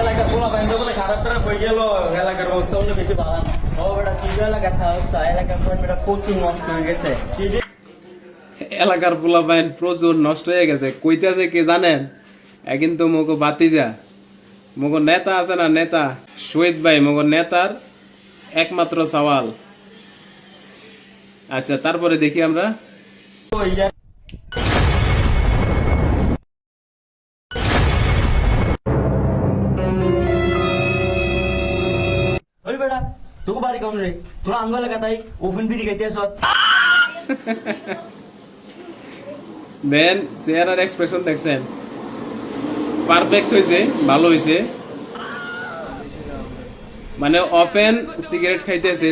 এলাকার পোলা বাইন্দা বলে খারাপ খারাপ হয়ে গেল। এলাকার অবস্থা হলো বেশি ভালো না। ও বেটা কি এলাকা থাকতা এলাকার পর বেটা প্রচুর নষ্ট হয়ে গেছে। কি যে এলাকার প্রচুর নষ্ট হয়ে গেছে। কইতেছে কে জানেন? কিন্তু মগো বাতিজা মগো নেতা আছে না নেতা? শহীদ ভাই মগো নেতার একমাত্র সওয়াল। আচ্ছা তারপরে দেখি আমরা। বাড়ি কম রে তোরা আঙ্গ এলাকা তাই ওপেন বিড়ি খাইতে আসত দেন চেহারার এক্সপ্রেশন দেখছেন। পারফেক্ট হয়েছে ভালো হয়েছে মানে অফেন সিগারেট খাইতেছে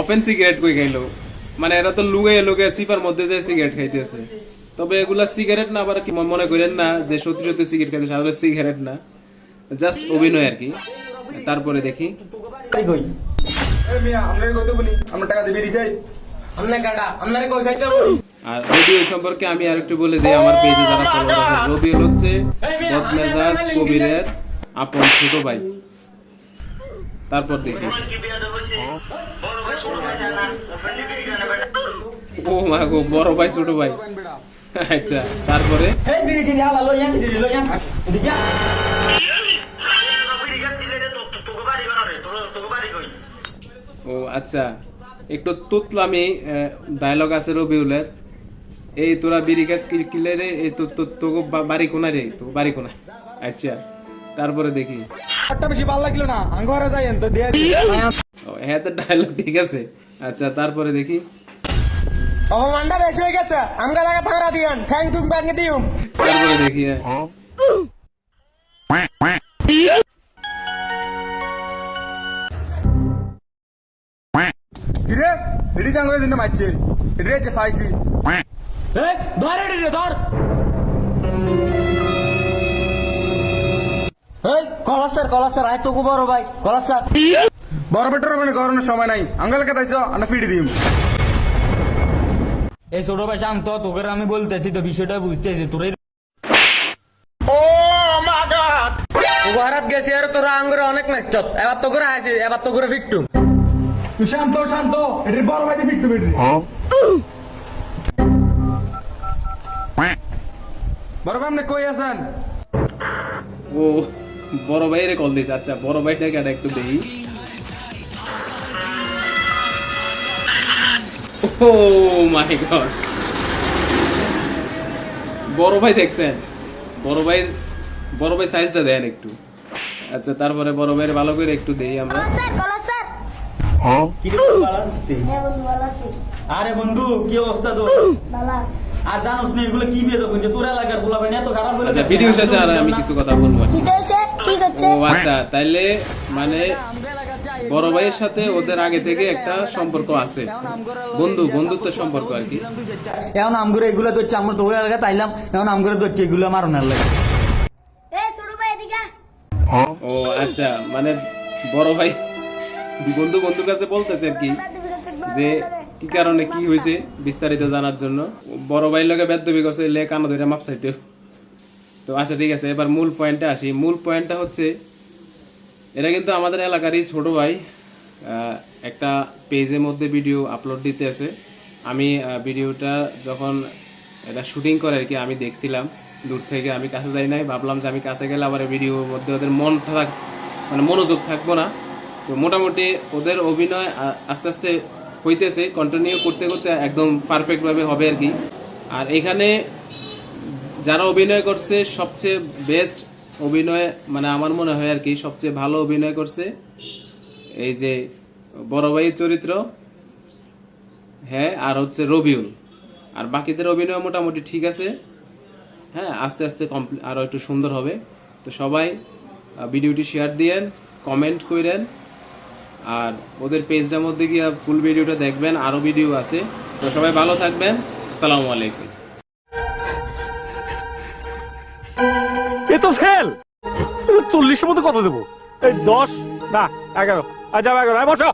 অফেন সিগারেট কই খাইলো? মানে এরা তো লুগে লুগে চিপার মধ্যে যে সিগারেট খাইতেছে তবে এগুলা সিগারেট না আবার কি মনে করেন না যে সত্যি সত্যি সিগারেট খাইতেছে আসলে সিগারেট না। জাস্ট অভিনয় আর কি। তারপরে দেখি। আর রবিউল সম্পর্কে আমি আরেকটু বলে দিই আমার পেজে যারা ফলো আছে রবিউল হচ্ছে বদমেজাজ কবিরের আপন ছোট ভাই। তারপর দেখি। ও মা গো বড় ভাই ছোট ভাই। আচ্ছা তারপরে? ও আচ্ছা। একটু তুতলামি ডায়লগ আছে রবিউলের। এই তোরা বিড়ি গাছ কিলে রে? এই তো তো তোকে বাড়ি কোনা রে? তো বাড়ি কোনা আচ্ছা তারপরে দেখি। একটা বেশি ভালো লাগল না? আঙ্গরে যাই তো দিয়ে হ্যাঁ তো ডায়লগ ঠিক আছে। আচ্ছা তারপরে দেখি। অপমানটা বেশি হয়ে গেছে। আমগা লাগা থাকা দিয়ান থ্যাংক টুক ব্যাঙ্গে দিউম। তারপরে দেখি হ্যাঁ। কিরে এডি কাঙ্গরে দিন মারছে এডি যে ফাইছি এই ধর এডি রে ধর এই কলাসার কলাসার আয় তোকে বড় ভাই কলাসার বড় বেটার মানে গরমের সময় নাই আঙ্গাল কে তাইছো আনা ফিডি দিম এই ছোট ভাই শান্ত তোকে আমি বলতেছি তো বিষয়টা বুঝতেছি তোর তোকে হারাত গেছি আর তোরা আঙ্গুরে অনেক নাচত এবার তো করে আসি এবার তো করে ফিকটু তুই শান্ত। বড় ভাই দিয়ে ফিটু বড় ভাই আপনি কই আছেন? ও বড় ভাইয়ের কল দিয়েছে। আচ্ছা বড় ভাইটাকে আর একটু দেখি ও মাই গড। বড় ভাই দেখছেন? বড় ভাইয়ের বড় ভাই সাইজটা দেন একটু। আচ্ছা তারপরে বড় ভাইয়ের ভালো করে একটু দেই আমরা। আরে বন্ধু কি অবস্থা তোর? আর জানোস না এগুলো কি বিয়ে দেবো যে তোর এলাকার বলা ভাই এত খারাপ আচ্ছা ভিডিও শেষে আর আমি কিছু কথা বলব আর কি। কি হয়েছে কি করছে ও আচ্ছা তাইলে মানে বড় ভাইয়ের সাথে ওদের আগে থেকে একটা সম্পর্ক আছে। বন্ধু বন্ধুত্ব সম্পর্ক আর কি। এখন আমগুলো এগুলো ধরছে আমরা তোর এলাকা তাইলাম এখন আমগুলো ধরছে এগুলো মারণের লাগে আয়। ও আচ্ছা মানে বড় ভাই বন্ধু বন্ধুর কাছে বলতেছে আর কি যে। কি কারণে কি হয়েছে বিস্তারিত জানার জন্য। বড় লোকে বেদবি করছে, লে কানো ধরে মাপ চাইতে। তো আচ্ছা ঠিক আছে, এবার মূল পয়েন্টে আসি। মূল পয়েন্টটা হচ্ছে, এটা কিন্তু আমাদের এলাকারই ছোট ভাই একটা পেজের মধ্যে ভিডিও আপলোড দিতে আছে। আমি ভিডিওটা যখন এটা শুটিং করে আর কি, আমি দেখছিলাম দূর থেকে। আমি কাছে যাই নাই, ভাবলাম যে আমি কাছে গেলে আবার ভিডিওর মধ্যে ওদের মন থাক মানে মনোযোগ থাকব না। তো মোটামুটি ওদের অভিনয় আস্তে আস্তে হইতেছে কন্টিনিউ করতে করতে একদম পারফেক্টভাবে হবে আর কি। আর এখানে যারা অভিনয় করছে, সবচেয়ে বেস্ট অভিনয় মানে আমার মনে হয় আর কি, সবচেয়ে ভালো অভিনয় করছে এই যে বড় ভাইয়ের চরিত্র হ্যাঁ আর হচ্ছে রবিউল। আর বাকিদের অভিনয় মোটামুটি ঠিক আছে। হ্যাঁ আস্তে আস্তে কমপ্লি আরও একটু সুন্দর হবে। তো সবাই ভিডিওটি শেয়ার দিয়েন কমেন্ট করেন আর ওদের পেজটার মধ্যে গিয়ে ফুল ভিডিওটা দেখবেন আরও ভিডিও আছে। তো সবাই ভালো থাকবেন। আসসালামু আলাইকুম। এ তো ফেল চল্লিশের মধ্যে কত দেবো? এই দশ, না, এগারো। আর যাব এগারো বসো।